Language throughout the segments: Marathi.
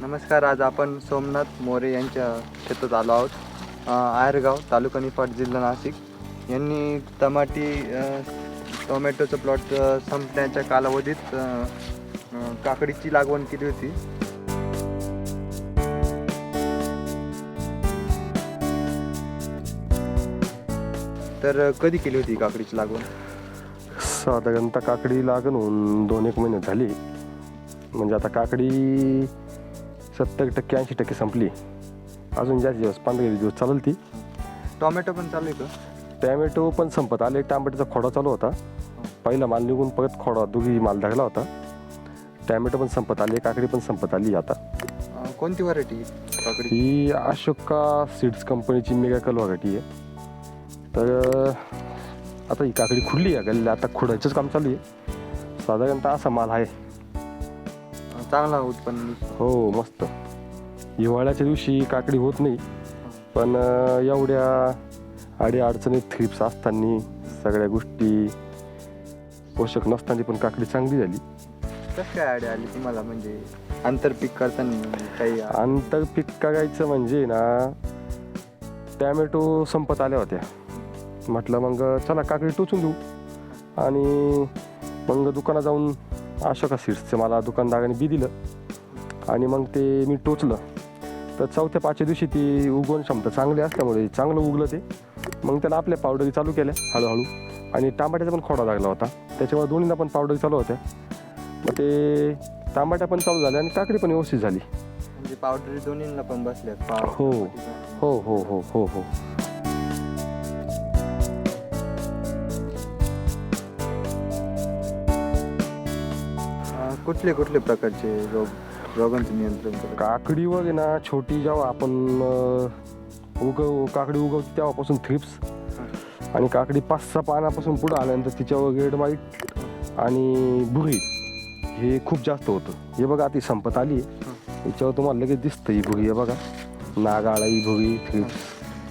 नमस्कार आज आपण सोमनाथ मोरे यांच्या शेतात आलो आहोत. आयरगाव तालुका निफाड जिल्हा नाशिक. यांनी टमाटी टोमॅटोचं प्लॉट संपण्याच्या कालावधीत काकडीची लागवण केली होती. तर कधी केली होती काकडीची लागवण साधारणतः काकडी लागण होऊन दोन एक महिने झाली. म्हणजे आता काकडी सत्तर टक्के ऐंशी टक्के संपली. अजून जास्त दिवस पंधरा वीस दिवस चालेल ती. टोमॅटो पण चालू आहे का? टॅमॅटो पण संपत आले. टमाट्याचा खोडा चालू होता. पहिला माल निघून परत खोडा दोघी माल धरला होता. टॅमॅटो पण संपत आले काकडी पण संपत आली आता. अ, कोणती व्हरायटी काकडी? ही अशोका सीड्स कंपनीची मेगाकल व्हरायटी आहे. तर आता ही काकडी खुडली आहे. गल्ली आता खुडायचंच काम चालू आहे. साधारणतः असा माल आहे. चांगला उत्पन्न हो मस्त. हिवाळ्याच्या दिवशी काकडी होत नाही पण अं, एवढ्या आडी अडचणीत थ्रिप्स असताना सगळ्या गोष्टी पोषक नसताना पण काकडी चांगली झाली. कसं काय आयडिया आली तुम्हाला? म्हणजे आंतरपीक करताना काही आंतरपीक करायचं म्हणजे ना टॅमॅटो संपत आल्या होत्या. म्हटलं मग चला काकडी टोचून देऊ. आणि मग दुकानात जाऊन अशोका सीड्सचं मला दुकानदाराने बी दिलं. आणि मग ते मी टोचलं. तर चौथ्या पाचव्या दिवशी ती उगवण क्षमता चांगली असल्यामुळे चांगलं उगलं ते. मग त्याला आपल्या पावडरी चालू केल्या हळूहळू. आणि टमाट्याचा पण खोडा लागला होता. त्याच्यामुळे दोन्हीला पण पावडरी चालू होत्या. मग ते टमाट्या पण चालू झाल्या आणि काकडी पण व्यवस्थित झाली. म्हणजे पावडर दोन्हीला पण बसल्या हो. हो हो हो हो हो. कुठले कुठले प्रकारचे रोग रोगांचे नियंत्रण करतात? काकडीवर आहे ना छोटी जेव्हा आपण अं, उगव काकडी उगवते तेव्हापासून थ्रिप्स आणि काकडी पाच सहा पानापासून पुढं आल्यानंतर तिच्यावर रेड वाईट आणि भुरी हे खूप जास्त होतं. हे बघा ती संपत आली. याच्यावर तुम्हाला लगेच दिसतं ही भुरी हे बघा. नागाळा ही भुरी थ्रिप्स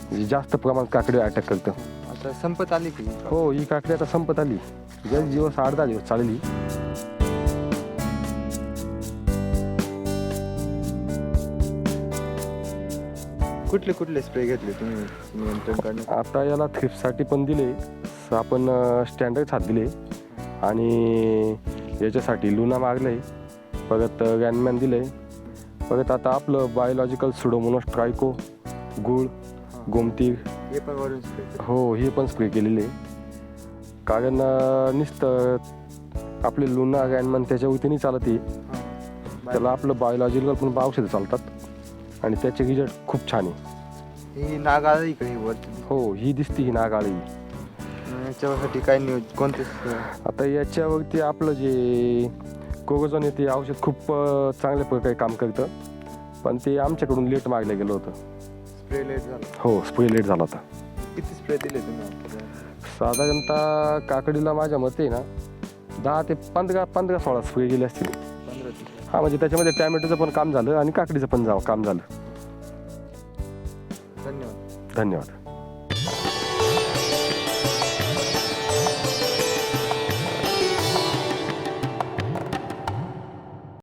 म्हणजे जास्त प्रमाणात काकडी अटॅक करतं. आता संपत आली की? हो ही काकडी आता संपत आली. जर दिवस दहा दिवस चालली. कुठले कुठले स्प्रे घेतले तुम्ही? नियंत्रण आता याला थ्रिप्ससाठी पण दिले. स- आपण स्टँडर्ड हात दिले. आणि याच्यासाठी लुना मागले. परत गॅनमॅन दिले. परत आता आपलं बायोलॉजिकल सुडोमोनोस ट्रायको गुळ गोमती. हे पण वरून स्प्रे हो हे पण स्प्रे केलेले. कारण अं, नुसतं आपले लुना गॅनमॅन त्याच्यावरती नाही चालत. त्याला आपलं बायोलॉजिकल पण औषधं चालतात. आणि त्याचे रिझल्ट खूप छान आहे. ही नागाळ इकडे वरती हो ही दिसते ही नागाळी याच्यासाठी काय नियोज कोणते? आता याच्यावरती आपलं जे कोरोजन आहे ते औषध खूप अं, चांगल्या प्रकारे काम करतं. पण ते आमच्याकडून लेट मागलं गेलं होतं. स्प्रे लेट झाला. हो स्प्रे लेट झाला होता. किती स्प्रे दिले तुम्ही? साधारणतः काकडीला माझ्या मते ना दहा ते पंधरा पंधरा सोळा स्प्रे गेले असतील. हा म्हणजे त्याच्यामध्ये टॅमॅटोचं पण काम झालं आणि काकडीचं पण जा काम झालं. धन्यवाद. धन्यवाद.